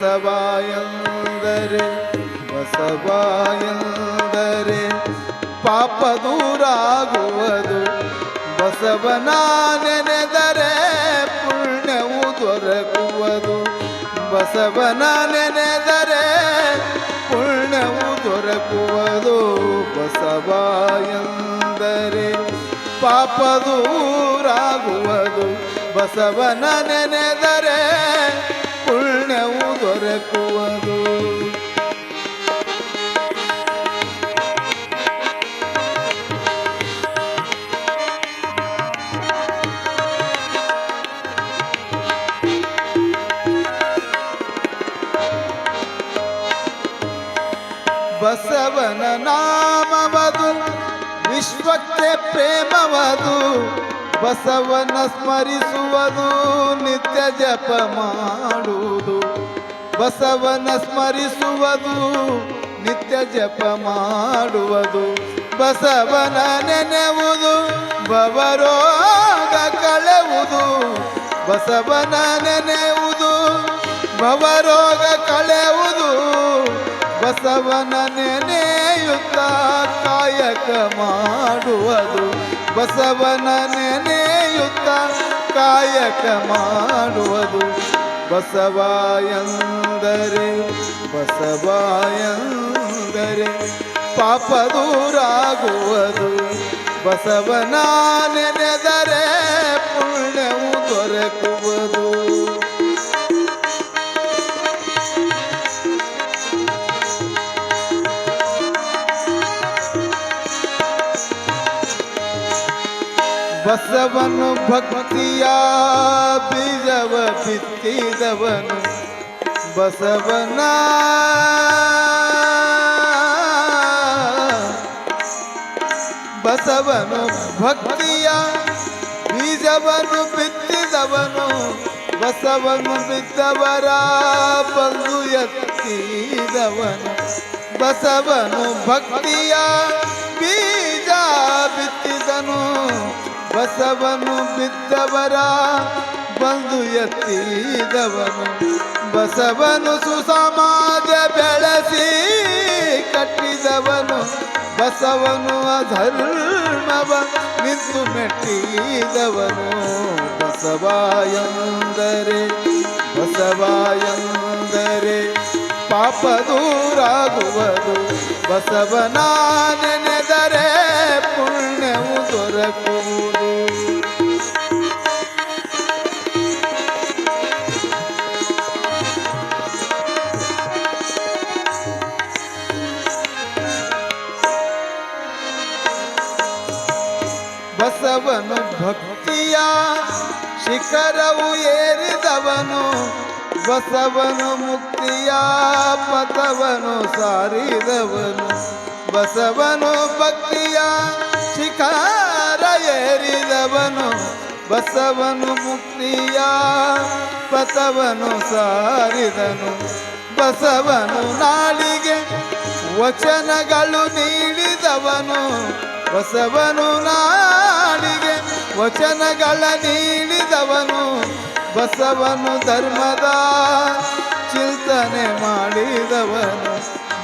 ಬಸವಾಯಂದರೆ ಬಸವಾಯಂದರೆ ಪಾಪ ದೂರಾಗುವುದು. ಬಸವನ ನೆನೆದರೆ ಪುಣ್ಯವು ದೊರಕುವುದು. ಬಸವನ ನೆನೆದರೆ ಪುಣ್ಯವು ದೊರಕುವುದು. ಬಸವಾಯಂದರೆ ಪಾಪ ದೂರಾಗುವುದು. ಬಸವನ ನೆನೆದರೆ ಬಸವನ ನಾಮವದು ವಿಶ್ವಕ್ಕೆ ಪ್ರೇಮವದು ಬಸವನ ಸ್ಮರಿಸುವುದು ನಿತ್ಯ ಜಪ ಮಾಡುವುದು. ಬಸವನ ಸ್ಮರಿಸುವುದು, ನಿತ್ಯ ಜಪ ಮಾಡುವುದು. ಬಸವನ ನೆನೆವುದು ಬವರೋಗ ಕಳೆವುದು ಬಸವನ ನೆನೆವುದು ಬವರೋಗ ಕಳೆವುದು ಬಸವನ ನೆನೆಯುತ್ತ ಕಾಯಕ ಮಾಡುವುದು. ಬಸವನ ನೆನೆಯುತ್ತ ಕಾಯಕ ಮಾಡುವುದು. ಬಸವಾಯಂದರೆ ಬಸವಾಯಂದರೆ ಪಾಪ ದೂರಾಗುವುದು. ಬಸವನ ನೆನೆದರೆ ಬಸವನು ಭಕ್ತಿಯ ಬೀಜವ ಬಿತ್ತಿದವನು ಬಸವನ ಬಸವನು ಭಕ್ತಿಯ ಬೀಜವನ್ನು ಬಿತ್ತಿದವನು ಬಸವನು ಬಿದ್ದವರ ಬಂದು ಎತ್ತಿದವನು ಬಸವನು ಭಕ್ತಿಯ ಬೀಜ ಬಿತ್ತಿದನು ಬಸವನು ಬಿದ್ದವರ, ಬಂದು ಎತ್ತಿದವನು. ಬಸವನು ಸುಸಮಾಜ ಬೆಳೆಸಿ ಕಟ್ಟಿದವನು. ಬಸವನು ಅಧರ್ಮವ ನಿಂತು ಮೆಟ್ಟಿದವನು. ಬಸವಾಯಂದರೆ ಬಸವಾಯಂದರೆ ಪಾಪ ದೂರಾಗುವುದು. ಬಸವನ ನೆನೆದರೆ ಪುಣ್ಯವು ದೊರಕುವುದು ಬಸವನು ಭಕ್ತಿಯ ಶಿಖರವು ಏರಿದವನು. ಬಸವನು ಮುಕ್ತಿಯ ಪಥವನು ಸಾರಿದವನು. ಬಸವನು ಭಕ್ತಿಯ ಶಿಖರ ಏರಿದವನು. ಬಸವನು ಮುಕ್ತಿಯ ಪಥವನು ಸಾರಿದನು. ಬಸವನು ನಾಳಿಗೆ ವಚನಗಳು ನೀಡಿದವನು. ಬಸವನು ನಾಡಿಗೆ ವಚನಗಳ ನೀಡಿದವನು. ಬಸವನು ಧರ್ಮದ ಚಿಂತನೆ ಮಾಡಿದವನು.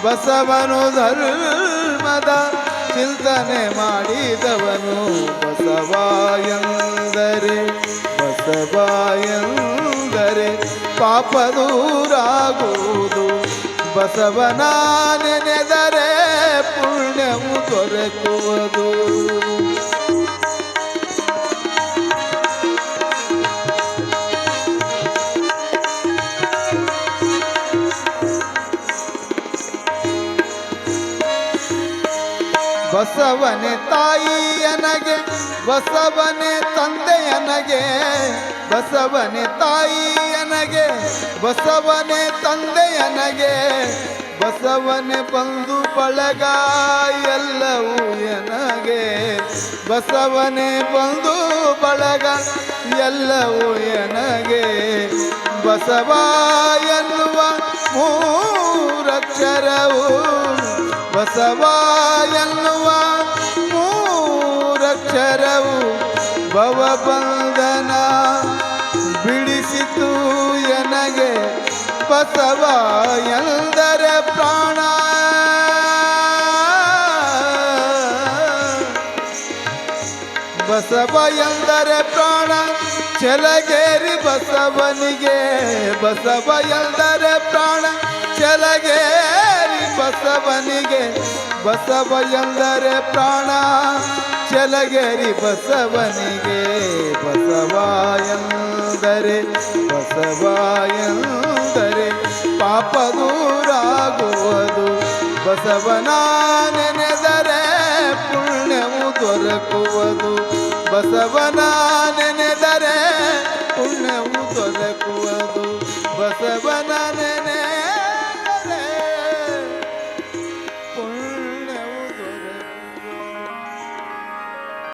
ಬಸವನು ಧರ್ಮದ ಚಿಂತನೆ ಮಾಡಿದವನು. ಬಸವಾಯಂದರೆ ಬಸವಾಯಂದರೆ ಪಾಪ ದೂರಾಗುವುದು. ಬಸವನ ನೆನೆದರೆ ಪುಣ್ಯವು ದೊರಕುವುದು. ಬಸವನೆ ತಾಯಿಯನಗೆ ಬಸವನೆ ತಂದೆಯನಗೆ ಬಸವನೆ ತಾಯಿಯನಗೆ ಬಸವನೆ ತಂದೆಯನಗೆ ಬಸವನೆ ಬಂದು ಬಳಗ ಎಲ್ಲವೂ ಎನಗೆ. ಬಸವನೆ ಬಂದು ಬಳಗ ಎಲ್ಲವೂ ಎನಗೆ. ಬಸವ ಎನ್ನುವ ಮೂರಕ್ಷರವು ಬಸವ ಎನ್ನುವ ಮೂರಕ್ಷರವು ಭವಬಂಧನ ಬಿಡಿಸಿತು ಎನಗೆ. ಬಸವ ಎಂದರೆ ಬಸವ ಎಂದರೆ ಪ್ರಾಣ, ಚೆಲಗೇರಿ ಬಸವನಿಗೆ. ಬಸವ ಎಂದರೆ ಪ್ರಾಣ, ಚೆಲಗೇರಿ ಬಸವನಿಗೆ. ಬಸವ ಎಂದರೆ ಪ್ರಾಣ, ಚೆಲಗೇರಿ ಬಸವನಿಗೆ. ಬಸವ ಎಂದರೆ ಬಸವ ಎಂದರೆ, ಪಾಪ ದೂರಾಗುವುದು. ಬಸವನ ನೆನೆದರೆ ಪುಣ್ಯವು ದೊರಕುವುದು. ಬಸವನ ನೆನೆದರೆ ಪುಣ್ಯವು